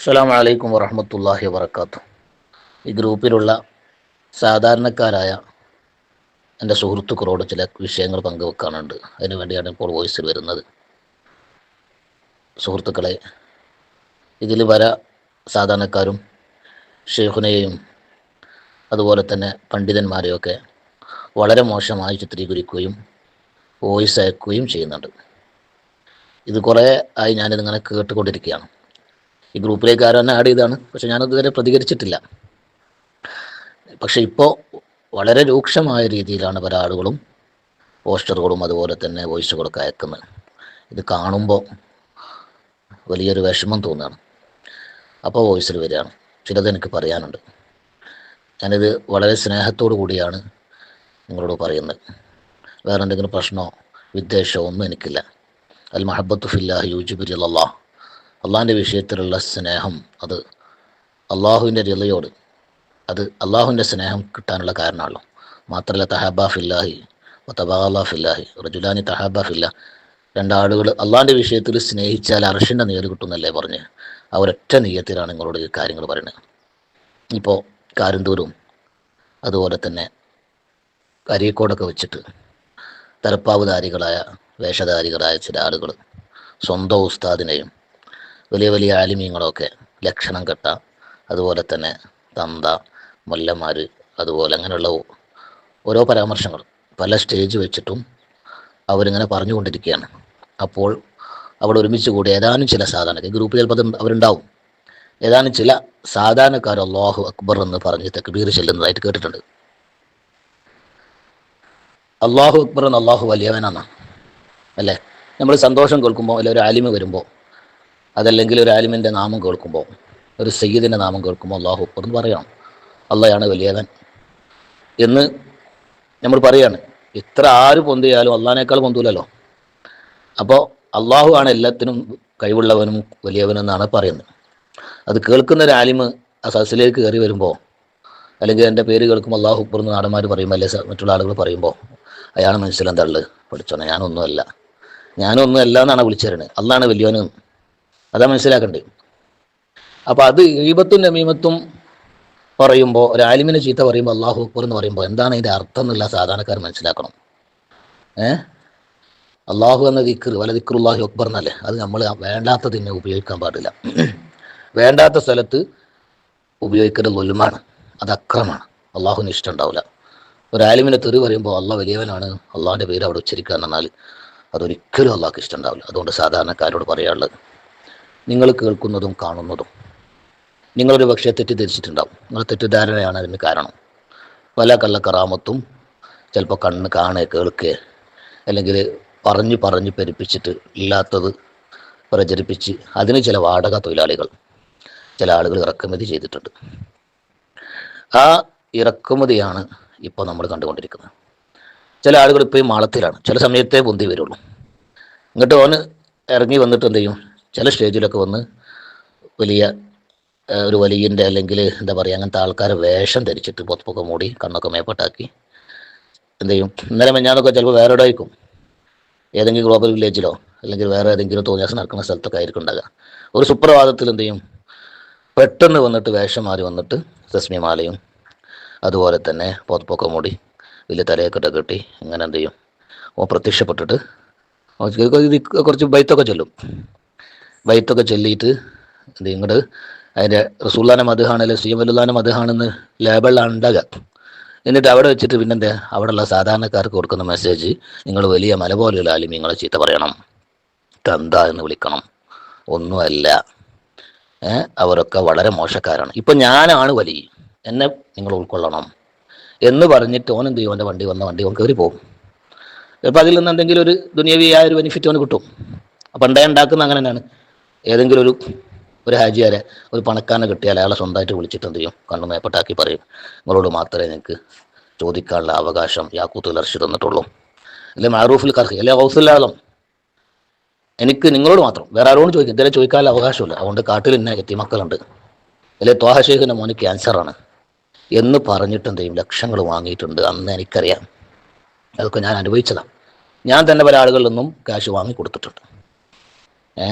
അസ്സാം വലൈക്കും വറഹമത്തല്ലാഹി വർക്കാത്തു ഈ ഗ്രൂപ്പിലുള്ള സാധാരണക്കാരായ എന്റെ സുഹൃത്തുക്കളോട് ചില വിഷയങ്ങൾ പങ്കുവെക്കാനുണ്ട്. അതിനു വേണ്ടിയാണ് ഇപ്പോൾ വോയിസിൽ വരുന്നത്. സുഹൃത്തുക്കളെ ഇതിൽ വര സാധാരണക്കാരും ഷെയ്ഖുനെയും അതുപോലെ തന്നെ പണ്ഡിതന്മാരെയൊക്കെ വളരെ മോശമായി ചിത്രീകരിക്കുകയും വോയിസ് അയക്കുകയും ചെയ്യുന്നുണ്ട്. ഇത് കുറേ ആയി ഞാനിതിങ്ങനെ കേട്ടുകൊണ്ടിരിക്കുകയാണ്. ഈ ഗ്രൂപ്പിലേക്ക് ആരോ തന്നെ ആഡ് ചെയ്താണ് പക്ഷെ ഞാനതുവരെ പ്രതികരിച്ചിട്ടില്ല. പക്ഷെ ഇപ്പോൾ വളരെ രൂക്ഷമായ രീതിയിലാണ് പല ആളുകളും പോസ്റ്ററുകളും അതുപോലെ തന്നെ വോയിസുകളൊക്കെ അയക്കുന്നത്. ഇത് കാണുമ്പോൾ വലിയൊരു വിഷമം തോന്നുകയാണ്. അപ്പോൾ വോയിസിൽ വരികയാണ്. ചിലത് എനിക്ക് പറയാനുണ്ട്. ഞാനിത് വളരെ സ്നേഹത്തോടു കൂടിയാണ് നിങ്ങളോട് പറയുന്നത്. വേറെ എന്തെങ്കിലും പ്രശ്നമോ വിദ്വേഷമോ ഒന്നും എനിക്കില്ല. അൽ മഹബത്തു ഫില്ലാഹ് യൂജിബുരി അള്ളാഹ് അള്ളാഹിന്റെ വിഷയത്തിലുള്ള സ്നേഹം അത് അള്ളാഹുവിന്റെ രതയോട് അത് അള്ളാഹുവിന്റെ സ്നേഹം കിട്ടാനുള്ള കാരണമാണല്ലോ. മാത്രമല്ല തഹാബ ഫില്ലാഹി തബാല ഫില്ലാഹി റജുലാനി തഹാബ ഫില്ല രണ്ടാളുകൾ അള്ളാഹിന്റെ വിഷയത്തിൽ സ്നേഹിച്ചാൽ അർഷിന്റെ നീര് കിട്ടുന്നല്ലേ പറഞ്ഞ് ആ ഒരൊറ്റ നീയത്തിലാണ് നിങ്ങളോട് കാര്യങ്ങൾ പറയുന്നത് ഇപ്പോൾ കാരന്തൂരും അതുപോലെ തന്നെ അരീക്കോടൊക്കെ വെച്ചിട്ട് തലപ്പാവുധാരികളായ വേഷധാരികളായ ചില ആളുകൾ സ്വന്തം ഉസ്താദിനെയും വലിയ വലിയ ആലിമീങ്ങളൊക്കെ ലക്ഷണം കെട്ട അതുപോലെ തന്നെ തന്ത മുല്ലന്മാർ അതുപോലെ അങ്ങനെയുള്ള ഓരോ പരാമർശങ്ങൾ പല സ്റ്റേജ് വെച്ചിട്ടും അവരിങ്ങനെ പറഞ്ഞുകൊണ്ടിരിക്കുകയാണ് അപ്പോൾ അവിടെ ഒരുമിച്ച് കൂടി ഏതാനും ചില സാധാരണ ഗ്രൂപ്പ് ചിലപ്പോൾ അവരുണ്ടാവും. ഏതാനും ചില സാധാരണക്കാർ അള്ളാഹു അക്ബർ എന്ന് പറഞ്ഞ് തെക്കുബീർ ചെല്ലുന്നതായിട്ട് കേട്ടിട്ടുണ്ട്. അള്ളാഹു അക്ബർ എന്ന് അള്ളാഹു വലിയവനാണ്. അല്ലേ? നമ്മൾ സന്തോഷം കേൾക്കുമ്പോൾ അല്ലെ ഒരു ആലിമ വരുമ്പോൾ അതല്ലെങ്കിൽ ഒരു ആലിമിന്റെ നാമം കേൾക്കുമ്പോൾ ഒരു സയ്യിദിന്റെ നാമം കേൾക്കുമ്പോൾ അള്ളാഹു എന്ന് പറയണം അള്ളയാണ് വലിയവൻ എന്ന് നമ്മൾ പറയാണ്. ഇത്ര ആര് പൊന്തിയാലും അള്ളഹാനേക്കാൾ പൊന്തൂലല്ലോ. അപ്പോൾ അള്ളാഹു ആണ് എല്ലാത്തിനും കഴിവുള്ളവനും വലിയവനും എന്നാണ് പറയുന്നത്. അത് കേൾക്കുന്ന ഒരു ആലിമ് ആ സദസ്സിലേക്ക് കയറി വരുമ്പോൾ അല്ലെങ്കിൽ എന്റെ പേര് കേൾക്കുമ്പോൾ അള്ളാഹു അക്ബർ എന്ന് നാടന്മാർ പറയുമ്പോൾ അല്ലെ മറ്റുള്ള ആളുകൾ പറയുമ്പോൾ അയാൾ മനസ്സിലെന്താ ഉള്ളത്? ഞാനൊന്നുമല്ല. ഞാനൊന്നുമല്ല എന്നാണ് വിളിച്ചു തരണേ അള്ളാണ് വലിയവന് അതാ മനസ്സിലാക്കണ്ടേ. അപ്പോൾ അത് ഈബത്തും നമീമത്തും പറയുമ്പോൾ ഒരു ആലിമിനെ ചീത്ത പറയുമ്പോൾ അള്ളാഹു അക്ബർ എന്ന് പറയുമ്പോൾ എന്താണ് അതിന്റെ അർത്ഥം എന്നുള്ള സാധാരണക്കാർ മനസ്സിലാക്കണം. ഏ? അള്ളാഹു എന്ന ദിക്കർ വല ദിക്കറുല്ലാഹു അക്ബർ എന്നല്ലേ? അത് നമ്മൾ വേണ്ടാത്തതിനെ ഉപയോഗിക്കാൻ പാടില്ല. വേണ്ടാത്ത സ്ഥലത്ത് ഉപയോഗിക്കേണ്ട ലൊലുമാണ് അത് അക്രമാണ്. അള്ളാഹുവിന് ഇഷ്ടം ഉണ്ടാവില്ല. ഒരു ആലിമിനെ തെറി പറയുമ്പോൾ അള്ളാഹ് വലിയവനാണ് അള്ളാഹിന്റെ പേര് അവിടെ ഉച്ചരിക്കുക എന്ന് പറഞ്ഞാൽ അതൊരിക്കലും അള്ളാഹ്ക്ക് ഇഷ്ടം ഉണ്ടാവില്ല. അതുകൊണ്ട് സാധാരണക്കാരോട് പറയാനുള്ളത് നിങ്ങൾ കേൾക്കുന്നതും കാണുന്നതും. നിങ്ങളൊരു പക്ഷേ തെറ്റിദ്ധരിച്ചിട്ടുണ്ടാവും. നിങ്ങൾ തെറ്റിദ്ധാരണയാണ് അതിന് കാരണം. പല കള്ളക്കറാമത്തും ചിലപ്പോൾ കണ്ണ് കാണേ കേൾക്കുക അല്ലെങ്കിൽ പറഞ്ഞ് പറഞ്ഞ് പെരുപ്പിച്ചിട്ട് ഇല്ലാത്തത് പ്രചരിപ്പിച്ച് അതിന് ചില വാടക തൊഴിലാളികൾ ചില ആളുകൾ ഇറക്കുമതി ചെയ്തിട്ടുണ്ട്. ആ ഇറക്കുമതിയാണ് ഇപ്പോൾ നമ്മൾ കണ്ടുകൊണ്ടിരിക്കുന്നത്. ചില ആളുകൾ ഇപ്പോൾ ഈ മാളത്തിലാണ്. ചില സമയത്തേ പൊന്തി വരുള്ളൂ. എന്നിട്ട് ഓന് ഇറങ്ങി വന്നിട്ട് എന്ത് ചെയ്യും? ചില സ്റ്റേജിലൊക്കെ വന്ന് വലിയ ഒരു വലിയന്റെ അല്ലെങ്കിൽ എന്താ പറയുക അങ്ങനത്തെ ആൾക്കാരെ വേഷം ധരിച്ചിട്ട് പൊത്തൊക്കെ മൂടി കണ്ണൊക്കെ മേപ്പട്ടാക്കി എന്ത് ചെയ്യും? ഇന്നലെ മെഞ്ഞാന്നൊക്കെ ചിലപ്പോൾ വേറെ ഇടമായിരിക്കും. ഏതെങ്കിലും ഗ്ലോബൽ വില്ലേജിലോ അല്ലെങ്കിൽ വേറെ ഏതെങ്കിലും തോന്നിയാസം നടക്കുന്ന സ്ഥലത്തൊക്കെ ആയിരിക്കും ഉണ്ടാകുക ഒരു സുപ്രഭാതത്തിൽ എന്ത് ചെയ്യും? പെട്ടെന്ന് വന്നിട്ട് വേഷം മാറി വന്നിട്ട് തസ്മിമാലയും അതുപോലെ തന്നെ പോത്തൊക്കെ മൂടി വലിയ തലയൊക്കെ കെട്ടി ഇങ്ങനെ എന്ത് ചെയ്യും? ഓ പ്രത്യക്ഷപ്പെട്ടിട്ട് കുറച്ച് ബൈത്തൊക്കെ ചൊല്ലും. ബൈത്തൊക്കെ ചൊല്ലിയിട്ട് ചെയ്യും ഇങ്ങോട്ട് അതിന്റെ റസൂല്ലാന മധുഹാണ് അല്ലെങ്കിൽ ശ്രീമലുല്ലാനെ മധുഹാണെന്ന് ലേബിളിലാണ് ഉണ്ടാകുക. എന്നിട്ട് അവിടെ വെച്ചിട്ട് പിന്നെന്താ? അവിടെയുള്ള സാധാരണക്കാർക്ക് കൊടുക്കുന്ന മെസ്സേജ് നിങ്ങൾ വലിയ മല പോലെയുള്ള നിങ്ങളെ ചീത്ത പറയണം. തന്ത എന്ന് വിളിക്കണം. ഒന്നുമല്ല. അവരൊക്കെ വളരെ മോശക്കാരാണ്. ഇപ്പം ഞാനാണ് വലിയ എന്നെ നിങ്ങൾ ഉൾക്കൊള്ളണം. എന്ന് പറഞ്ഞിട്ട് ഓൻ എന്ത് ചെയ്യും? അവന്റെ വണ്ടി വന്ന വണ്ടി ഓൻ കയറി പോകും. ചിലപ്പോൾ അതിൽ നിന്ന് എന്തെങ്കിലും ഒരു ദുനിയവിയായ ഒരു ബെനിഫിറ്റ് അവന് കിട്ടും. അപ്പം എന്താ ഉണ്ടാക്കുന്ന അങ്ങനെ തന്നെയാണ്. ഏതെങ്കിലും ഒരു ഒരു ഹാജിയാരെ ഒരു പണക്കാരനെ കിട്ടിയാൽ അയാളെ സ്വന്തമായിട്ട് വിളിച്ചിട്ട് എന്ത് ചെയ്യും? കണ്ണു നേപ്പട്ടാക്കി പറയും. നിങ്ങളോട് മാത്രമേ നിങ്ങൾക്ക് ചോദിക്കാനുള്ള അവകാശം യാക്കൂത്ത് അർഷി തന്നിട്ടുള്ളൂ. അല്ലെ മാറൂഫുൽ കർഹി അല്ലെ ഹൗസുല്ലാലം എനിക്ക് നിങ്ങളോട് മാത്രം വേറെ ആരോടും ചോദിക്കും ഇതുവരെ ചോദിക്കാനുള്ള അവകാശമില്ല. അതുകൊണ്ട് കാട്ടിൽ ഇന്ന എത്തിമക്കളുണ്ട്. അല്ലെ ത്വാഹ ഷെയ്ഖിന്റെ മോന് ക്യാൻസറാണ് എന്ന് പറഞ്ഞിട്ട് എന്ത് ചെയ്യും? ലക്ഷങ്ങൾ വാങ്ങിയിട്ടുണ്ട്. അന്ന് എനിക്കറിയാം. അതൊക്കെ ഞാൻ അനുഭവിച്ചതാണ് ഞാൻ തന്നെ പല ആളുകളിൽ നിന്നും ക്യാഷ് വാങ്ങി കൊടുത്തിട്ടുണ്ട് ഏ?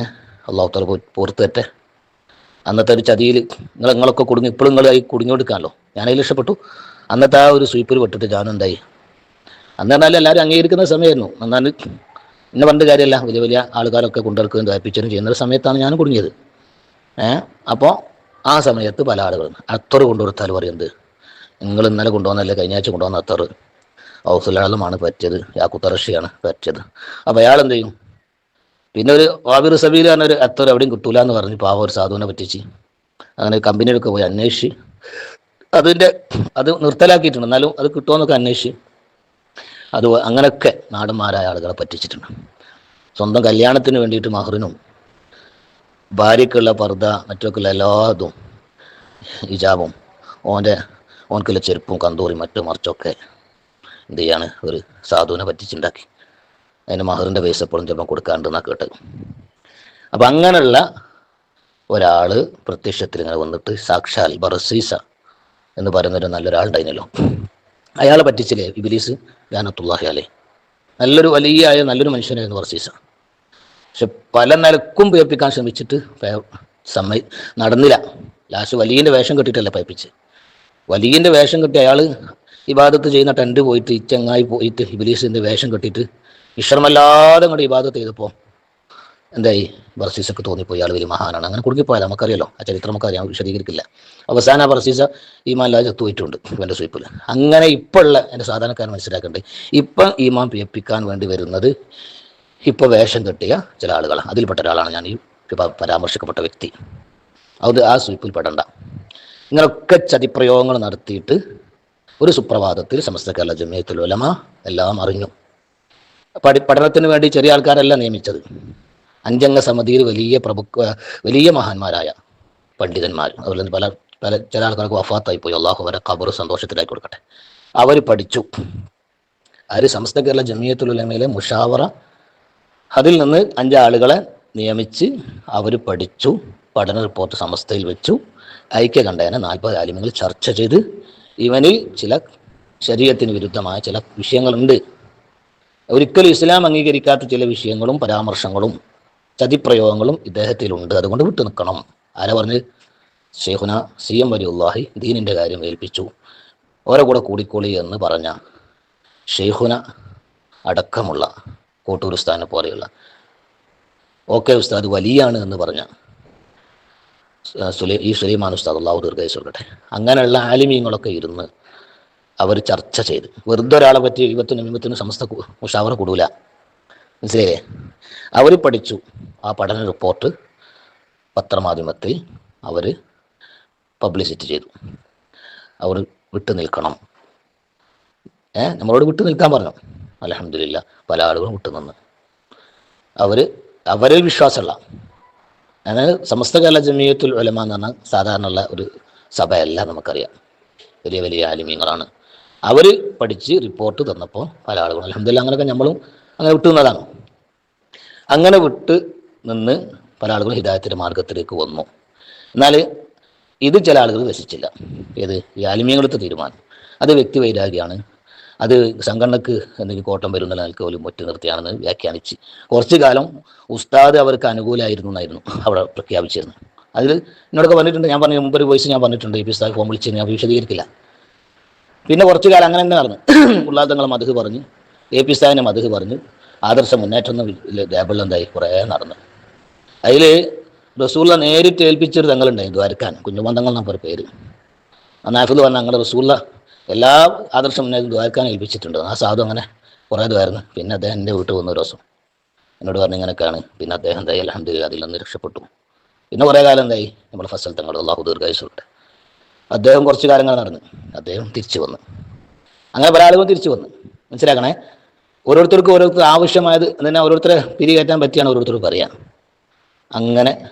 അള്ളാഹു തല പൂർത്ത് തട്ടെ അന്നത്തെ ഒരു ചതിയിൽ നിങ്ങൾ നിങ്ങളൊക്കെ കുടുങ്ങി ഇപ്പോഴും നിങ്ങൾ ആയി കുടുങ്ങിക്കൊടുക്കാമല്ലോ ഞാനതിൽ ഇഷ്ടപ്പെട്ടു അന്നത്തെ ആ ഒരു സ്വീപ്പിൽ പെട്ടിട്ട് ഞാനെന്തായി അന്ന് പറഞ്ഞാൽ എല്ലാവരും അംഗീകരിക്കുന്ന സമയമായിരുന്നു. എന്നാൽ ഇന്ന പണ്ട് കാര്യമല്ല വലിയ വലിയ ആൾക്കാരൊക്കെ കൊണ്ടിറക്കുകയും ദാപ്പിച്ചതും ചെയ്യുന്ന ഒരു സമയത്താണ് ഞാൻ കുടുങ്ങിയത്. ഏഹ് അപ്പോൾ ആ സമയത്ത് പല ആളുകളും അത്തറ് കൊണ്ടുകൊടുത്താൽ പറയുന്നത് നിങ്ങൾ ഇന്നലെ കൊണ്ടുവന്നല്ലേ? കഴിഞ്ഞ ആഴ്ച കൊണ്ടുവന്ന അത്തറ്. ഔസുലാളമാണ് പറ്റിയത്. യാക്കുത്തറഷിയാണ് പറ്റിയത്. അപ്പോൾ അയാൾ എന്ത് ചെയ്യും? പിന്നെ ഒരു വാബിർ സബീൽ പറഞ്ഞൊരു അത്തർ എവിടെയും കിട്ടൂല എന്ന് പറഞ്ഞു. പാവ ഒരു സാധുവിനെ പറ്റിച്ച്. അങ്ങനെ കമ്പനിയിലൊക്കെ പോയി അന്വേഷിച്ച്. അതിന്റെ അത് നിർത്തലാക്കിയിട്ടുണ്ട്. എന്നാലും അത് കിട്ടുമെന്നൊക്കെ അന്വേഷിച്ച്. അത് അങ്ങനെയൊക്കെ നാടന്മാരായ ആളുകളെ പറ്റിച്ചിട്ടുണ്ട്. സ്വന്തം കല്യാണത്തിന് വേണ്ടിയിട്ട് മഹറിനും ഭാര്യക്കുള്ള പർദ്ദ മറ്റൊക്കെയുള്ള എല്ലാതും ഹിജാബും ഓന്റെ ഓൻക്കുള്ള ചെരുപ്പും കന്തൂറി മറ്റും മറിച്ചൊക്കെ എന്ത് ചെയ്യാണ്? ഒരു സാധുവിനെ പറ്റിച്ചുണ്ടാക്കി അതിന് മഹറിന്റെ പൈസ എപ്പോഴും ചിലപ്പം കൊടുക്കാണ്ടെന്നാണ് കേട്ടത്. അപ്പം അങ്ങനെയുള്ള ഒരാൾ പ്രത്യക്ഷത്തിൽ ഇങ്ങനെ വന്നിട്ട് സാക്ഷാൽ ബറസീസ എന്ന് പറയുന്നൊരു നല്ലൊരാളുണ്ടായിരുന്നല്ലോ. അയാളെ പറ്റിച്ചില്ലേ ഇബിലീസ്? അലേ. നല്ലൊരു വലിയ ആയ നല്ലൊരു മനുഷ്യനായിരുന്നു ബറസീസ. പക്ഷെ പല നിലക്കും പേപ്പിക്കാൻ ശ്രമിച്ചിട്ട് സമയം നടന്നില്ല. ലാസ്റ്റ് വലിയന്റെ വേഷം കെട്ടിയിട്ടല്ല പയപ്പിച്ച് വലിയന്റെ വേഷം കെട്ടി അയാൾ ഇബാദത്ത് ചെയ്യുന്ന ടെന്റ് പോയിട്ട് ഈ പോയിട്ട് ഇബിലീസിന്റെ വേഷം കെട്ടിയിട്ട് ഇഷ്ടമല്ലാതെ അങ്ങോട്ട് ഇബാദത്ത് ചെയ്തപ്പോൾ എന്തായി? ബർസീസൊക്കെ തോന്നിപ്പോയി. ആൾ വലിയ മഹാനാണ്. അങ്ങനെ കുടുങ്ങിപ്പോയാൽ നമുക്കറിയാലോ. ആ ചരിത്രം നമുക്കറിയാം. വിശദീകരിക്കില്ല. അവസാന ബർസീസ ഈമാൻ ലാജ് എത്തുപോയിട്ടുണ്ട് ഇവന്റെ സ്വീപ്പിൽ അങ്ങനെ ഇപ്പോൾ ഉള്ള എന്റെ സാധാരണക്കാരൻ മനസ്സിലാക്കേണ്ടത് ഇപ്പം ഈമാൻ പിയപ്പിക്കാൻ വേണ്ടി വരുന്നത് ഇപ്പോൾ വേഷം കെട്ടിയ ചില ആളുകളാണ് അതിൽപ്പെട്ട ഒരാളാണ് ഞാൻ ഈ പരാമർശിക്കപ്പെട്ട വ്യക്തി. അത് ആ സ്വീപ്പിൽ പെടണ്ട. ഇങ്ങനൊക്കെ ചതിപ്രയോഗങ്ങൾ നടത്തിയിട്ട് ഒരു സുപ്രഭാതത്തിൽ സമസ്ത കേരള ജമിയത്തുൽ ഉലമ എല്ലാം അറിഞ്ഞു. പഠി പഠനത്തിന് വേണ്ടി ചെറിയ ആൾക്കാരല്ല നിയമിച്ചത്. അഞ്ചംഗ സമിതിയിൽ വലിയ പ്രഭുക്ക വലിയ മഹാന്മാരായ പണ്ഡിതന്മാർ. അതുപോലെ പല പല ചില ആൾക്കാർക്ക് വഫാത്തായി പോയി അള്ളാഹു അവരെ ഖബർ സന്തോഷത്തിലാക്കി കൊടുക്കട്ടെ. അവർ പഠിച്ചു. അവർ സമസ്ത കേരള ജമിയത്തുൽ ഉലമയിലെ മുഷാവറ അതിൽ നിന്ന് അഞ്ചാളുകളെ നിയമിച്ച് അവർ പഠിച്ചു. പഠന റിപ്പോർട്ട് സമസ്തയിൽ വെച്ചു. ഐക്യ കണ്ടതിനെ നാൽപ്പത് ആലിമ്യങ്ങൾ ചർച്ച ചെയ്ത് ഇവനിൽ ചില ശരീരത്തിന് വിരുദ്ധമായ ചില വിഷയങ്ങളുണ്ട്. ഒരിക്കലും ഇസ്ലാം അംഗീകരിക്കാത്ത ചില വിഷയങ്ങളും പരാമർശങ്ങളും ചതിപ്രയോഗങ്ങളും ഇദ്ദേഹത്തിലുണ്ട്. അതുകൊണ്ട് വിട്ടു നിൽക്കണം. ആരാ പറഞ്ഞ്? ഷെയ്ഖുന സി എം വലിയുല്ലാഹി ദീനിന്റെ കാര്യം ഏൽപ്പിച്ചു. ഓരോ കൂടെ കൂടിക്കോളി എന്ന് പറഞ്ഞ ഷെയ്ഖുന അടക്കമുള്ള കോട്ടൂർ ഉസ്താദിനെ പോലെയുള്ള. ഓക്കെ ഉസ്താദ് വലിയാണ് എന്ന് പറഞ്ഞ സുലൈ ഈ സുലൈമാൻ ഉസ്താദ് അള്ളാഹു ദീർഘായുസ് ചൊല്ലട്ടെ അങ്ങനെയുള്ള ആലിമീങ്ങളൊക്കെ ഇരുന്ന് അവർ ചർച്ച ചെയ്ത്. വെറുതെ ഒരാളെ പറ്റി എഴുപത്തിനും എഴുപത്തിനും സമസ്ത ഷവർ കൂടൂല. മനസ്സിലായില്ലേ? അവർ പഠിച്ചു. ആ പഠന റിപ്പോർട്ട് പത്രമാധ്യമത്തിൽ അവർ പബ്ലിസിറ്റി ചെയ്തു. അവർ വിട്ടു നിൽക്കണം. ഏ? നമ്മളോട് വിട്ടു നിൽക്കാൻ പറഞ്ഞു. അലഹമില്ല പല ആളുകളും വിട്ടു നിന്ന്. അവർ അവരിൽ വിശ്വാസമുള്ള അതായത് സമസ്ത കേരള ജമീയത്തുൽ ഉലമ എന്ന് പറഞ്ഞാൽ സാധാരണയുള്ള ഒരു സഭയല്ല നമുക്കറിയാം. വലിയ വലിയ ആലിമ്യങ്ങളാണ് അവർ പഠിച്ച് റിപ്പോർട്ട് തന്നപ്പോൾ പല ആളുകളും അലഹമില്ല അങ്ങനെയൊക്കെ നമ്മളും അങ്ങനെ വിട്ടു നിന്നതാണ്. അങ്ങനെ വിട്ട് നിന്ന് പല ആളുകളും ഹിദായത്തിന്റെ മാർഗത്തിലേക്ക് വന്നു. എന്നാൽ ഇത് ചില ആളുകൾ രസിച്ചില്ല ഏത്? ഈ ആലിമ്യങ്ങളെടുത്ത തീരുമാനം. അത് വ്യക്തി വൈരാഗ്യമാണ് അത് സംഘടനക്ക് എന്തെങ്കിലും കോട്ടം വരുന്ന നിലയ്ക്ക് പോലും ഒറ്റ നിർത്തിയാണെന്ന് വ്യാഖ്യാനിച്ച് കുറച്ചു കാലം ഉസ്താദ് അവർക്ക് അനുകൂലമായിരുന്നു എന്നായിരുന്നു അവിടെ പ്രഖ്യാപിച്ചിരുന്നു അതിൽ എന്നോടൊക്കെ പറഞ്ഞിട്ടുണ്ട് ഞാൻ പറഞ്ഞ മുമ്പ് ഒരു വോയിസ് ഞാൻ പറഞ്ഞിട്ടുണ്ട് ഈ ഉസ്താദ് ഫോം വിളിച്ച് ഞാൻ വിശദീകരിക്കില്ല. പിന്നെ കുറച്ചു കാലം അങ്ങനെ തന്നെ നടന്നു. ഉള്ളാദങ്ങളെ മധു പറഞ്ഞു. എ പി ഉസ്താദിനെ മധു പറഞ്ഞു. ആദർശ മുന്നേറ്റം എന്ന എന്തായി? കുറേ നടന്നു. അതിൽ റസൂള്ള നേരിട്ട് ഏൽപ്പിച്ചൊരു തങ്ങളുണ്ടായി ദ്വാരക്കാൻ. കുഞ്ഞുമന്തങ്ങൾ എന്നാ ഒരു പേര്. നാഫിൽ പറഞ്ഞ ഞങ്ങളുടെ റസൂള്ള എല്ലാ ആദർശം മുന്നേറ്റം ദ്വാരക്കാൻ ഏൽപ്പിച്ചിട്ടുണ്ട്. ആ സാധു അങ്ങനെ കുറേ ദ്വാരുന്നു. പിന്നെ അദ്ദേഹം എന്റെ വീട്ടിൽ വന്ന ഒരു ദിവസം. എന്നോട് പറഞ്ഞു ഇങ്ങനെയൊക്കെയാണ്. പിന്നെ അദ്ദേഹം എന്തായി? അലഹമ്മദ് അതിൽ നിന്ന് രക്ഷപ്പെട്ടു. പിന്നെ കുറേ കാലം എന്തായി? നമ്മുടെ ഫസൽ തങ്ങളുടെ അള്ളാഹു അദ്ദേഹം കുറച്ച് കാലങ്ങൾ നടന്നു. അദ്ദേഹം തിരിച്ചു വന്നു. അങ്ങനെ പല ആളുകളും തിരിച്ചു വന്നു. മനസ്സിലാക്കണേ? ഓരോരുത്തർക്കും ഓരോരുത്തർ ആവശ്യമായത് എന്നാൽ ഓരോരുത്തരെ പിരികയറ്റാൻ പറ്റിയാണ് ഓരോരുത്തർക്കും അറിയാം. അങ്ങനെ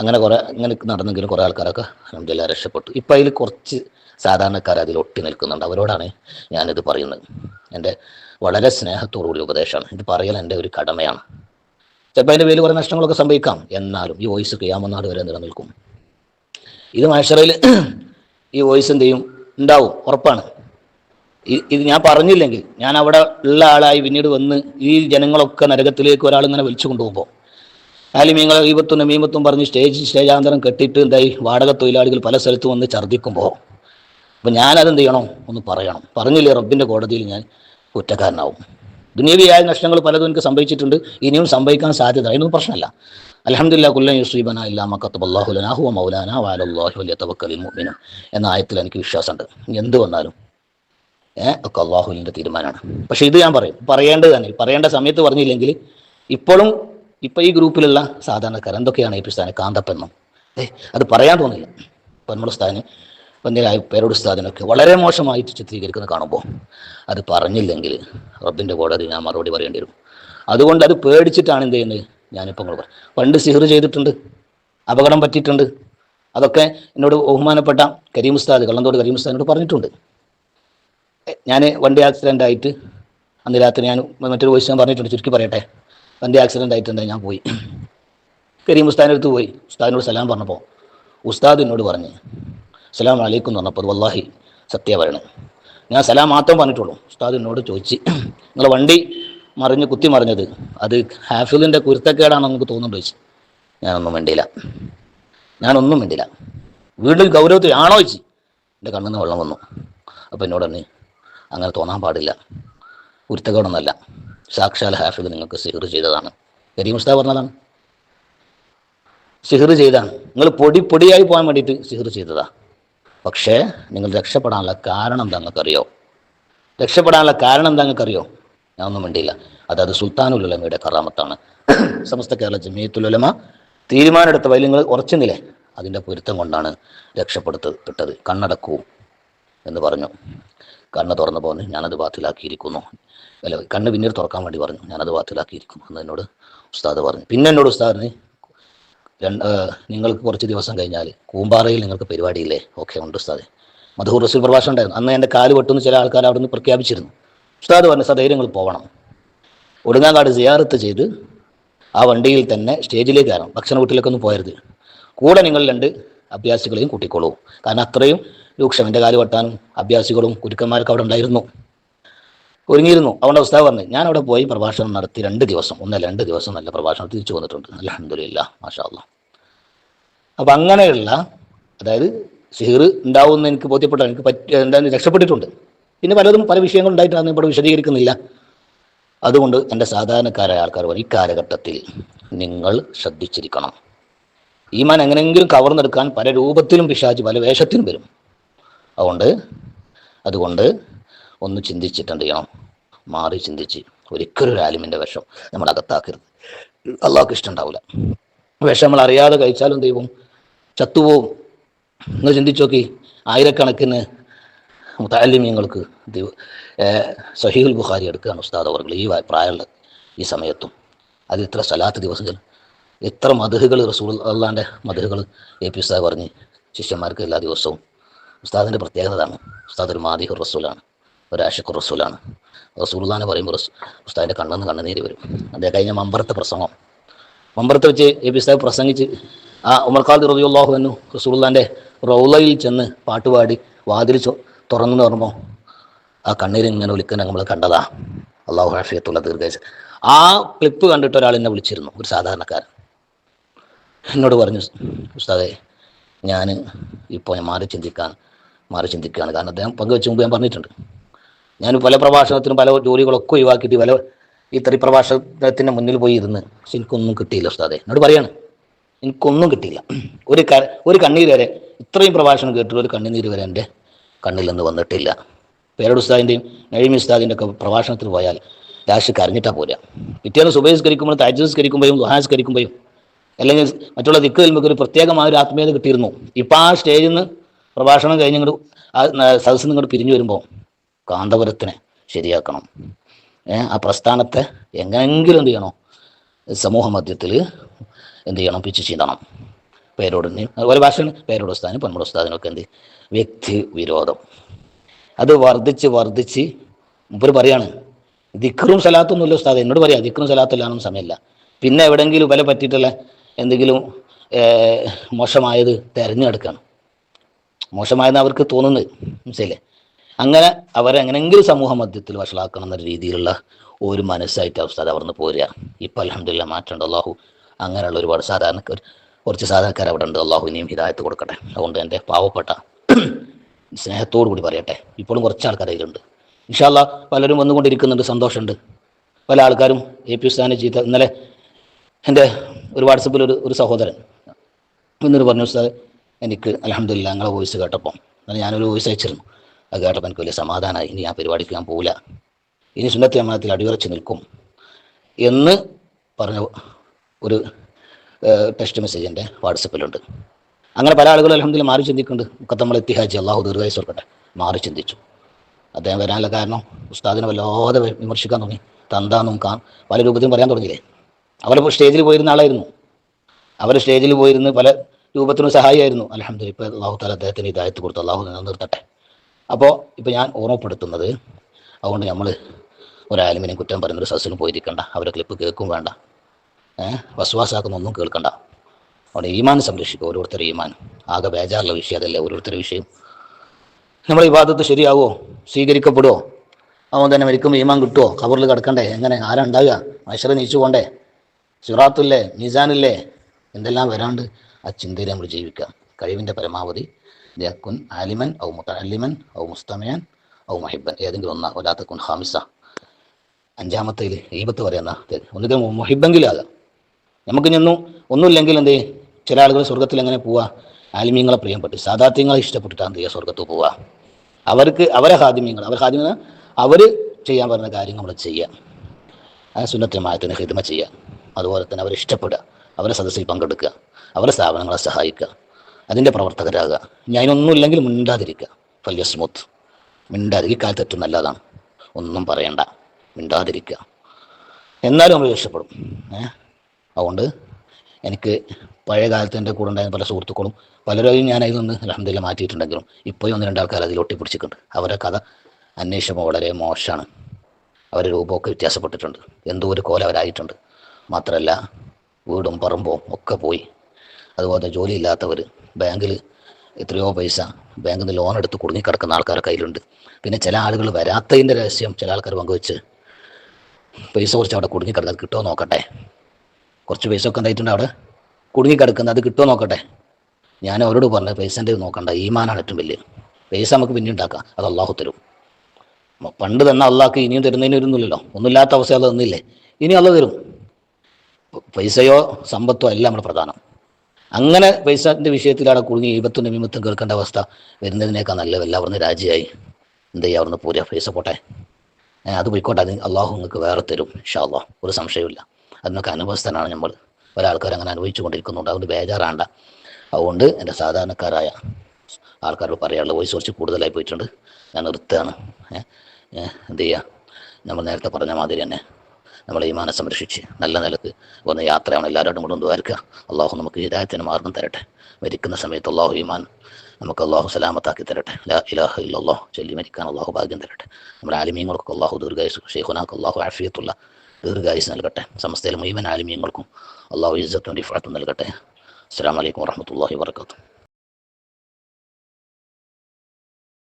അങ്ങനെ കുറേ അങ്ങനെ നടന്നെങ്കിലും കുറേ ആൾക്കാരൊക്കെ അലഹമില്ല രക്ഷപ്പെട്ടു. ഇപ്പം അതിൽ കുറച്ച് സാധാരണക്കാർ അതിൽ ഒട്ടി നിൽക്കുന്നുണ്ട്. അവരോടാണ് ഞാനിത് പറയുന്നത്. എന്റെ വളരെ സ്നേഹത്തോടുകൂടി ഉപദേശമാണ്. ഇത് പറയൽ എന്റെ ഒരു കടമയാണ്. ചിലപ്പോൾ അതിന്റെ പേരിൽ കുറേ നഷ്ടങ്ങളൊക്കെ സംഭവിക്കാം. എന്നാലും ഈ വോയിസ് ക്യാമനാട് വരെ നിലനിൽക്കും. ഇത് മാഷറയിൽ ഈ വോയിസ് എന്ത് ചെയ്യും? ഉണ്ടാവും ഉറപ്പാണ്. ഇത് ഞാൻ പറഞ്ഞില്ലെങ്കിൽ ഞാൻ അവിടെ ഉള്ള ആളായി പിന്നീട് വന്ന് ഈ ജനങ്ങളൊക്കെ നരകത്തിലേക്ക് ഒരാൾ ഇങ്ങനെ വലിച്ചു കൊണ്ടുപോകുമ്പോൾ ആലിമീങ്ങളെ ഈപത്തും നമീമത്തും പറഞ്ഞ് സ്റ്റേജ് സ്റ്റേജാന്തരം കെട്ടിയിട്ട് എന്തായി? വാടക തൊഴിലാളികൾ പല സ്ഥലത്തും വന്ന് ഛർദ്ദിക്കുമ്പോൾ അപ്പം ഞാനതെന്ത് ചെയ്യണം? ഒന്ന് പറയണം. പറഞ്ഞില്ലേ റബ്ബിന്റെ കോടതിയിൽ ഞാൻ കുറ്റക്കാരനാവും. ദുനിയവിയായ നഷ്ടങ്ങൾ പലതും എനിക്ക് സംഭവിച്ചിട്ടുണ്ട്. ഇനിയും സംഭവിക്കാൻ സാധ്യത. അതിനൊന്നും പ്രശ്നമല്ല. അലഹമില്ല കുല്ലൻ യുസീബന ഇല്ലാ മക്കത്ത് അള്ളാഹുലനാഹു മൗലാന വാലല്ലാഹു വലിയ തവക്കലിൽ എന്ന ആയത്തിൽ എനിക്ക് വിശ്വാസമുണ്ട്. എന്ത് വന്നാലും ഏഹ് ഒക്കെ അള്ളാഹുലിന്റെ തീരുമാനമാണ്. പക്ഷെ ഇത് ഞാൻ പറയും. പറയേണ്ടത് തന്നെ. പറയേണ്ട സമയത്ത് പറഞ്ഞില്ലെങ്കിൽ ഇപ്പോഴും ഇപ്പം ഈ ഗ്രൂപ്പിലുള്ള സാധാരണക്കാർ എന്തൊക്കെയാണ് ഈ സ്ഥാനം കാന്തപ്പെന്നും. ഏ അത് പറയാൻ തോന്നില്ല. പൊന്മുള സ്ഥാനം പന്തിരായ പേരോട് സ്ഥാനമൊക്കെ വളരെ മോശമായിട്ട് ചിത്രീകരിക്കുന്നത് കാണുമ്പോൾ അത് പറഞ്ഞില്ലെങ്കിൽ റബ്ബിന്റെ കോടതി ഞാൻ മറുപടി പറയേണ്ടി വരും. അതുകൊണ്ട് അത് പേടിച്ചിട്ടാണ് എന്ത് ചെയ്യുന്നത്? ഞാനിപ്പോൾ നിങ്ങൾ പറയും. പണ്ട് സിഹർ ചെയ്തിട്ടുണ്ട് അപകടം പറ്റിയിട്ടുണ്ട്. അതൊക്കെ എന്നോട് ബഹുമാനപ്പെട്ട കരീം ഉസ്താദ് കള്ളന്തോട് കരീം ഉസ്താദിനോട് പറഞ്ഞിട്ടുണ്ട്. ഞാൻ വണ്ടി ആക്സിഡന്റ് ആയിട്ട് അന്ന് രാത്രി ഞാൻ മറ്റൊരു വോയിസ് ഞാൻ പറഞ്ഞിട്ടുണ്ട് ചുരുക്കി പറയട്ടെ. വണ്ടി ആക്സിഡന്റ് ആയിട്ടുണ്ട് ഞാൻ പോയി. കരീം ഉസ്താദിന്റെ അടുത്ത് പോയി. ഉസ്താദിനോട് സലാം പറഞ്ഞപ്പോൾ ഉസ്താദ് എന്നോട് പറഞ്ഞ് സലാം അലൈക്കും എന്ന് പറഞ്ഞപ്പോൾ വല്ലാഹി സത്യ പറയണേ. ഞാൻ സലാം മാത്രം പറഞ്ഞിട്ടുള്ളൂ. ഉസ്താദ് എന്നോട് ചോദിച്ച് നിങ്ങളെ വണ്ടി മറിഞ്ഞ് കുത്തി മറിഞ്ഞത്. അത് ഹാഫിലിന്റെ കുരുത്തക്കേടാണെന്ന് നമുക്ക് തോന്നുന്നുണ്ട് ചോദിച്ചു ഞാനൊന്നും വേണ്ടിയില്ല ഞാനൊന്നും വേണ്ടിയില്ല വീണ്ടും ഗൗരവത്തിൽ ആണോ വെച്ച് എന്റെ നിന്ന് വെള്ളം വന്നു. അപ്പോൾ എന്നോട് തന്നെ അങ്ങനെ തോന്നാൻ പാടില്ല. കുരുത്തക്കേടൊന്നല്ല സാക്ഷാൽ ഹാഫിദ് നിങ്ങൾക്ക് സിഹർ ചെയ്തതാണ്. കരീം ഉസ്താദ് പറഞ്ഞതാണ്. സിഹർ ചെയ്താണ്. നിങ്ങൾ പൊടി പൊടിയായി പോകാൻ വേണ്ടിയിട്ട് സിഹർ ചെയ്തതാ. പക്ഷേ നിങ്ങൾ രക്ഷപ്പെടാനുള്ള കാരണം എന്താ നിങ്ങൾക്കറിയോ? രക്ഷപ്പെടാനുള്ള കാരണം എന്താ നിങ്ങൾക്കറിയോ? ഞാൻ ഒന്നും വേണ്ടിയില്ല അതായത് സുൽത്താനുലുലമയുടെ കറാമത്താണ്. സമസ്ത കേരള ജമീയത്തുലുലമ തീരുമാനമെടുത്ത വൈലങ്ങൾ ഉറച്ചുന്നില്ലേ അതിന്റെ പൊരുത്തം കൊണ്ടാണ് രക്ഷപ്പെടുത്തപ്പെട്ടത്. കണ്ണടക്കൂ എന്ന് പറഞ്ഞു. കണ്ണ് തുറന്നു പോകുന്നു ഞാനത് ബാത്തിലാക്കിയിരിക്കുന്നു. അല്ല കണ്ണ് പിന്നീട് തുറക്കാൻ വേണ്ടി പറഞ്ഞു. ഞാനത് ബാത്തിലാക്കിയിരിക്കുന്നു എന്ന് എന്നോട് ഉസ്താദ് പറഞ്ഞു. പിന്നെ എന്നോട് ഉസ്താദിന് രണ്ട് നിങ്ങൾക്ക് കുറച്ച് ദിവസം കഴിഞ്ഞാൽ കൂമ്പാറയിൽ നിങ്ങൾക്ക് പരിപാടിയില്ലേ? ഓക്കെ ഉണ്ട് ഉസ്താദ്. മധുഹൂർ റസൂൽ പ്രഭാഷണം ഉണ്ടായിരുന്നു. അന്ന് എന്റെ കാൽ വെട്ടുന്ന ചില ആൾക്കാർ അവിടെ നിന്ന് പ്രഖ്യാപിച്ചിരുന്നു. ഉസ്താദ് പറഞ്ഞ സധൈര്യങ്ങൾ പോകണം. ഒടുങ്ങാങ്കാട് സിയാറത്ത് ചെയ്ത് ആ വണ്ടിയിൽ തന്നെ സ്റ്റേജിലേക്ക് കയറണം. ഭക്ഷണ വീട്ടിലേക്കൊന്നും പോയരുത്. കൂടെ നിങ്ങൾ രണ്ട് അഭ്യാസികളെയും കൂട്ടിക്കോളൂ. കാരണം അത്രയും രൂക്ഷം എന്റെ കാൽ വെട്ടാനും അഭ്യാസികളും കുരുക്കന്മാരൊക്കെ അവിടെ ഉണ്ടായിരുന്നു. ഒരുങ്ങിയിരുന്നു. അവിടെ ഉസ്താവ് പറഞ്ഞു ഞാൻ അവിടെ പോയി പ്രഭാഷണം നടത്തി രണ്ട് ദിവസം. ഒന്നല്ല രണ്ട് ദിവസം നല്ല പ്രഭാഷണം തിരിച്ചു വന്നിട്ടുണ്ട്. അലഹമില്ല മാഷാ അല്ലാ അപ്പം അങ്ങനെയുള്ള അതായത് സിഹിർ ഉണ്ടാവുമെന്ന് എനിക്ക് ബോധ്യപ്പെട്ടു എനിക്ക് പറ്റി എന്താ രക്ഷപ്പെട്ടിട്ടുണ്ട്. പിന്നെ പലതും പല വിഷയങ്ങൾ ഉണ്ടായിട്ടാണ് ഇവിടെ വിശദീകരിക്കുന്നില്ല. അതുകൊണ്ട് എന്റെ സാധാരണക്കാരായ ആൾക്കാർ ഈ കാലഘട്ടത്തിൽ നിങ്ങൾ ശ്രദ്ധിച്ചിരിക്കണം. ഈമാൻ എങ്ങനെയെങ്കിലും കവർന്നെടുക്കാൻ പല രൂപത്തിലും പിശാച് പല വേഷത്തിലും വരും. അതുകൊണ്ട് അതുകൊണ്ട് ഒന്ന് ചിന്തിച്ചിട്ടുണ്ട് ചെയ്യണം? മാറി ചിന്തിച്ച് ഒരിക്കലും ഒരു ആലിമിന്റെ വിഷം നമ്മൾ അകത്താക്കരുത്. ഇഷ്ടം ഉണ്ടാവില്ല വിഷം നമ്മൾ അറിയാതെ കഴിച്ചാലും ദൈവം ചത്തുപോകും എന്ന് ചിന്തിച്ചു നോക്കി ആയിരക്കണക്കിന് മുത്താലിമ്യങ്ങൾക്ക് ദൈവ സഹീൽ ബുഖാരി എടുക്കുകയാണ് ഉസ്താദ് അവർ ഈ പ്രായമുള്ള ഈ സമയത്തും. അത് ഇത്ര സലാത്ത് ദിവസങ്ങൾ എത്ര മധുഹുകൾ റസൂൽ അള്ളാന്റെ മധുഹുകൾ എ പി ഉസ്താദ് പറഞ്ഞ് ശിഷ്യന്മാർക്ക് എല്ലാ ദിവസവും. ഉസ്താദിന്റെ പ്രത്യേകത അതാണ് ഉസ്താദ് ഒരു മാദിഹുർ റസൂലാണ് ഒരു ആഷിഖുർ റസൂലാണ്. റസൂൽദാനെ പറയുമ്പോൾ റസ് ഉസ്താദിന്റെ കണ്ണെന്ന് കണ്ണുനീര് വരും. അതേ കഴിഞ്ഞ മമ്പറത്തെ പ്രസംഗം. മമ്പറത്ത് വെച്ച് എ പി ഉസ്താദ് പ്രസംഗിച്ച് ആ ഉമർ ഖാദി റബിയുള്ളാഹു എന്നു റസൂൽദാന്റെ റൗലയിൽ ചെന്ന് പാട്ടുപാടി വാതിൽ തുറന്നു പറയുമ്പോൾ ആ കണ്ണീര് ഇങ്ങനെ വിളിക്കുന്ന നമ്മൾ കണ്ടതാ. അള്ളാഹു ഹാഫിയത്തുള്ള ദീർഘേശ ആ ക്ലിപ്പ് കണ്ടിട്ട് ഒരാൾ എന്നെ വിളിച്ചിരുന്നു ഒരു സാധാരണക്കാരൻ. എന്നോട് പറഞ്ഞു ഉസ്താദേ ഞാൻ ഇപ്പോൾ മാറി ചിന്തിക്കാൻ മാറി ചിന്തിക്കുകയാണ്. കാരണം അദ്ദേഹം പങ്കുവെച്ച് മുമ്പ് ഞാൻ പറഞ്ഞിട്ടുണ്ട്. ഞാൻ പല പ്രഭാഷണത്തിനും പല ജോലികളൊക്കെ ഒഴിവാക്കിയിട്ട് പല ഈ തെറി മുന്നിൽ പോയി ഇരുന്ന് പക്ഷെ എനിക്കൊന്നും കിട്ടിയില്ല ഉസ്താദെ. എന്നോട് പറയാണ് എനിക്കൊന്നും കിട്ടിയില്ല. ഒരു ഒരു കണ്ണീര് വരെ ഇത്രയും പ്രഭാഷണം കേട്ടിട്ട് ഒരു കണ്ണുനീര് വരെ എന്റെ കണ്ണിൽ നിന്ന് വന്നിട്ടില്ല. പേരട് ഉസ്താദിന്റെയും നഴിമി ഉസ്താദിന്റെ ഒക്കെ പ്രഭാഷണത്തിൽ പോയാൽ ലാസ്റ്റ് കരഞ്ഞിട്ടാ പോരാ. പിറ്റേന്ന് സുബഹിസ്കരിക്കുമ്പോഴും താജസ്കരിക്കുമ്പോഴും ദുഹാസ്കരിക്കുമ്പോഴും അല്ലെങ്കിൽ മറ്റുള്ള ദിക്ക് നമുക്ക് ഒരു പ്രത്യേകമായ ഒരു ആത്മീയത കിട്ടിയിരുന്നു. ഇപ്പം ആ സ്റ്റേജിൽ നിന്ന് പ്രഭാഷണം കഴിഞ്ഞ് ഇങ്ങോട്ട് ആ സദസ്സിൽ ഇങ്ങോട്ട് പിരിഞ്ഞു വരുമ്പോൾ കാന്തപുരത്തിനെ ശരിയാക്കണം. ആ പ്രസ്ഥാനത്തെ എങ്ങനെങ്കിലും എന്ത് ചെയ്യണം? സമൂഹ മധ്യത്തിൽ എന്ത് ചെയ്യണം? പിച്ച് ചീന്തണം. പേരോട് അതുപോലെ ഭാഷ പേരോട് പൊന്മുട ഉസ്താദിനൊക്കെ എന്ത്? വ്യക്തി വിരോധം. അത് വർദ്ധിച്ച് വർദ്ധിച്ച് മുമ്പ് പറയാണ് ദിക്റും സലാത്തൊന്നും ഇല്ല ഉസ്താദ്. എന്നോട് പറയാം ദിക്റും സലാത്തില്ലാന്നും സമയമില്ല. പിന്നെ എവിടെയെങ്കിലും വില പറ്റിയിട്ടുള്ള എന്തെങ്കിലും മോശമായത് തിരഞ്ഞെടുക്കണം. മോശമായെന്ന് അവർക്ക് തോന്നുന്നത്. മനസ്സിലെ അങ്ങനെ അവരെ എങ്ങനെയെങ്കിലും സമൂഹ മധ്യത്തിൽ വഷളാക്കണം എന്ന രീതിയിലുള്ള ഒരു മനസ്സായിട്ട് ഉസ്താദ് അവർന്ന് പോരുക ഇപ്പം അലഹമില്ല മാറ്റമുണ്ട്. അള്ളാഹു അങ്ങനെയുള്ള ഒരുപാട് സാധാരണക്കാർ കുറച്ച് സാധാരണക്കാർ അവിടെ ഉണ്ട്. അള്ളാഹു ഇനിയും ഹിദായത്ത് കൊടുക്കട്ടെ. അതുകൊണ്ട് എന്റെ പാവപ്പെട്ട സ്നേഹത്തോടു കൂടി പറയട്ടെ. ഇപ്പോഴും കുറച്ച് ആൾക്കാർ അതിലുണ്ട് ഇൻഷാല്ല പലരും വന്നുകൊണ്ടിരിക്കുന്നുണ്ട്. സന്തോഷമുണ്ട്. പല ആൾക്കാരും എ പി ഉസ്താനെ ചീത്ത ഇന്നലെ എന്റെ ഒരു വാട്സപ്പിൽ ഒരു ഒരു സഹോദരൻ എന്നൊരു പറഞ്ഞു ഉസ്താദ് എനിക്ക് അലഹമില്ല നിങ്ങളെ വോയിസ് കേട്ടപ്പോൾ എന്നാൽ ഞാനൊരു വോയിസ് അയച്ചിരുന്നു. അത് കേട്ടപ്പോൾ എനിക്ക് വലിയ സമാധാനമായി ഇനി ആ പരിപാടിക്ക് ഞാൻ പോവില്ല. ഇനി സുന്നത്തി അമ്മത്തിൽ അടിയുറച്ച് നിൽക്കും. എന്ന് പറഞ്ഞ ഒരു ടെക്സ്റ്റ് മെസ്സേജ് എന്റെ വാട്സപ്പിലുണ്ട് അങ്ങനെ പല ആളുകളും അലഹമ്മദില്ല മാറി ചിന്തിക്കുന്നുണ്ട്. ഒക്കെ നമ്മൾ എത്തിഹാജി. അള്ളാഹു ദീർഘായുസ് കൊടുക്കട്ടെ. മാറി ചിന്തിച്ചു. അദ്ദേഹം വരാനുള്ള കാരണം ഉസ്താദിനെ വല്ലാതെ വിമർശിക്കാൻ തുടങ്ങി തന്താന്നും കാ പല രൂപത്തിലും പറയാൻ തുടങ്ങിയില്ലേ? അവരിപ്പോൾ സ്റ്റേജിൽ പോയിരുന്ന ആളായിരുന്നു. അവർ സ്റ്റേജിൽ പോയിരുന്ന് പല രൂപത്തിനും സഹായിയായിരുന്നു. അലഹമ്മദ് ഇപ്പോൾ അള്ളാഹു താല അദ്ദേഹത്തിന് ഇതായത്ത് കൊടുത്തു. അള്ളാഹു നിലനിർത്തട്ടെ അപ്പോൾ ഇപ്പോൾ ഞാൻ ഓർമ്മപ്പെടുത്തുന്നത് അതുകൊണ്ട് നമ്മൾ ഒരാലുമിനെ കുറ്റം പറയുന്നൊരു സസ്സിനും പോയിരിക്കണ്ട. അവരെ ക്ലിപ്പ് കേൾക്കും വേണ്ട. വസ്വാസാക്കുന്ന ഒന്നും കേൾക്കണ്ട. അവിടെ ഈമാൻ സംരക്ഷിക്കുക ഓരോരുത്തരുടെ ഈമാൻ. ആകെ ബേജാറുള്ള വിഷയം അതല്ലേ ഓരോരുത്തരുടെ വിഷയം. നമ്മൾ ഇബാദത്ത് ശരിയാവോ? സ്വീകരിക്കപ്പെടുമോ അവൻ തന്നെ മരിക്കുമ്പോൾ ഈമാൻ കിട്ടുമോ കബറിൽ കിടക്കണ്ടേ? എങ്ങനെ? ആരാ ഉണ്ടാവുക? മനുഷ്യരെ നീച്ചു പോണ്ടേ? സിറാത്തില്ലേ? നിസാനില്ലേ എന്തെല്ലാം വരാണ്ട്? ആ ചിന്തയിൽ നമ്മൾ ജീവിക്കാം കഴിവിന്റെ പരമാവധി. യക്കുൻ ആലിമൻ ഔ മുത്തലിമൻ ഔ മുസ്തമയൻ ഔ മഹിബൻ ഏതെങ്കിലും ഒന്നാ ഒരാത്തക്കുൻ ഹാമിസ. അഞ്ചാമത്തേൽ ഈപത്ത് പറയുന്ന ഒന്നുകിൽ മുഹിബെങ്കിലാകാം നമുക്ക് നിന്നും ഒന്നുമില്ലെങ്കിൽ എന്ത്? ചില ആളുകൾ സ്വർഗത്തിൽ എങ്ങനെ പോവാ? ആലിമ്യങ്ങളെ പ്രിയപ്പെട്ട് സാധാത്യങ്ങളെ ഇഷ്ടപ്പെട്ടിട്ടാണ് എന്ത് ചെയ്യുക സ്വർഗത്ത് പോവുക അവർക്ക് അവരെ ഹാദിമ്യങ്ങൾ അവർ ഹാദിമ്യങ്ങൾ അവർ ചെയ്യാൻ പറഞ്ഞ കാര്യങ്ങൾ നമ്മൾ ചെയ്യുക ആ സുന്നത്യമായത്തിന് ഹിദ്മ ചെയ്യുക അതുപോലെ തന്നെ അവരെ ഇഷ്ടപ്പെടുക. അവരെ സദസ്സിൽ പങ്കെടുക്കുക. അവരെ സ്ഥാപനങ്ങളെ സഹായിക്കുക. അതിന്റെ പ്രവർത്തകരാകുക. ഇനി അതിനൊന്നുമില്ലെങ്കിൽ മിണ്ടാതിരിക്കുക. ഫല്യ സ്മൂത്ത് മിണ്ടാതിരിക്കുക കാലത്ത് ഏറ്റവും നല്ലതാണ്. ഒന്നും പറയണ്ട. മിണ്ടാതിരിക്കുക. എന്നാലും നമ്മൾ രക്ഷപ്പെടും. ഏഹ് അതുകൊണ്ട് എനിക്ക് പഴയ കാലത്ത് എന്റെ കൂടെ ഉണ്ടായിരുന്ന പല സുഹൃത്തുക്കളും പലരെയും ഞാൻ അതിൽ നിന്ന് അലഹമ്മദില്ല മാറ്റിയിട്ടുണ്ടെങ്കിലും ഇപ്പോഴും ഒന്ന് രണ്ടാൾക്കാർ അതിൽ ഒട്ടിപ്പിടിച്ചിട്ടുണ്ട്. അവരുടെ കഥ അന്വേഷിക്കുമ്പോൾ വളരെ മോശമാണ്. അവരുടെ രൂപമൊക്കെ വ്യത്യാസപ്പെട്ടിട്ടുണ്ട്. എന്തോ ഒരു കോല അവരായിട്ടുണ്ട്. മാത്രമല്ല വീടും പറമ്പും ഒക്കെ പോയി. അതുപോലെ ജോലിയില്ലാത്തവർ ബാങ്കിൽ എത്രയോ പൈസ ബാങ്കിൽ നിന്ന് ലോൺ എടുത്ത് കുടുങ്ങി കിടക്കുന്ന ആൾക്കാർ കയ്യിലുണ്ട്. പിന്നെ ചില ആളുകൾ വരാത്തതിന്റെ രഹസ്യം ചില ആൾക്കാർ പങ്കുവെച്ച് പൈസ കുറച്ച് അവിടെ കുടുങ്ങി കിടന്നത് കിട്ടുമോ നോക്കട്ടെ. കുറച്ച് പൈസ ഒക്കെ എന്തായിട്ടുണ്ട് അവിടെ? കുടുങ്ങിക്കിടക്കുന്നത് അത് കിട്ടുമോ നോക്കട്ടെ. ഞാൻ അവരോട് പറഞ്ഞു പൈസന്റെ നോക്കണ്ട. ഈമാനാണ് ഏറ്റവും വലിയ. പൈസ നമുക്ക് പിന്നെ ഉണ്ടാക്കാം. അത് അള്ളാഹു തരും. പണ്ട് തന്നെ അള്ളാഹ്ക്ക് ഇനിയും തരുന്നതിന് വരുന്നില്ലല്ലോ ഒന്നുമില്ലാത്ത അവസ്ഥ അത് തന്നില്ലേ? ഇനി അള്ള തരും. പൈസയോ സമ്പത്തോ എല്ലാം നമ്മുടെ പ്രധാനം. അങ്ങനെ പൈസന്റെ വിഷയത്തിലാണ് കുടുങ്ങി ഈപത്തും നിമിത്തം കേൾക്കേണ്ട അവസ്ഥ വരുന്നതിനേക്കാൾ നല്ല വല്ല അവിടുന്ന് രാജിയായി. എന്ത് ചെയ്യുക അവിടുന്ന് പൂര. പൈസ പോട്ടെ. അത് പോയിക്കോട്ടെ. അത് അള്ളാഹു നിങ്ങൾക്ക് വേറെ തരും ഷാ അള്ളാഹ്. ഒരു സംശയമില്ല അതിനൊക്കെ അനുഭവസ്ഥനാണ് നമ്മൾ ഒരാൾക്കാർ അങ്ങനെ അനുഭവിച്ചു കൊണ്ടിരിക്കുന്നുണ്ട് അതുകൊണ്ട് ബേജാറാണ്ട. അതുകൊണ്ട് എന്റെ സാധാരണക്കാരായ ആൾക്കാരോട് പറയാനുള്ള വോയിസ് കുറച്ച് കൂടുതലായി പോയിട്ടുണ്ട്. ഞാൻ നിർത്തുകയാണ്. എന്ത് ചെയ്യുക നമ്മൾ നേരത്തെ പറഞ്ഞ മാതിരി തന്നെ നമ്മൾ ഈമാനെ സംരക്ഷിച്ച് നല്ല നിലയ്ക്ക് ഒന്ന് യാത്രയാണ് എല്ലാവരോടും കൂടെ വരയ്ക്കുക അള്ളാഹു നമുക്ക് ഹിദായത്തിന് മാർഗം തരട്ടെ. മരിക്കുന്ന സമയത്ത് അള്ളാഹു ഈമാൻ നമുക്ക് അള്ളാഹു സലാമത്താക്കി തരട്ടെ. ഇലാഹ ഇല്ലല്ലാഹ് ചൊല്ലി മരിക്കാൻ അള്ളാഹു ഭാഗ്യം തരട്ടെ. നമ്മുടെ ആലിമീങ്ങൾക്ക് അള്ളാഹു ദുർഗ ഷെയ്ഖുനാക്ക് അള്ളാഹു ആഫിയത്തുള്ള ദീർഘായുസ് നൽകട്ടെ. സമസ്തയിലെ മുഴുവൻ ആലിമീങ്ങൾക്കും അള്ളാഹു ഇസ്സത്തും റിഫാത്തും നൽകട്ടെ. അസ്സാം വലൈക്കും വാഹമത്തല്ലാഹി വാബർക്കാത്തു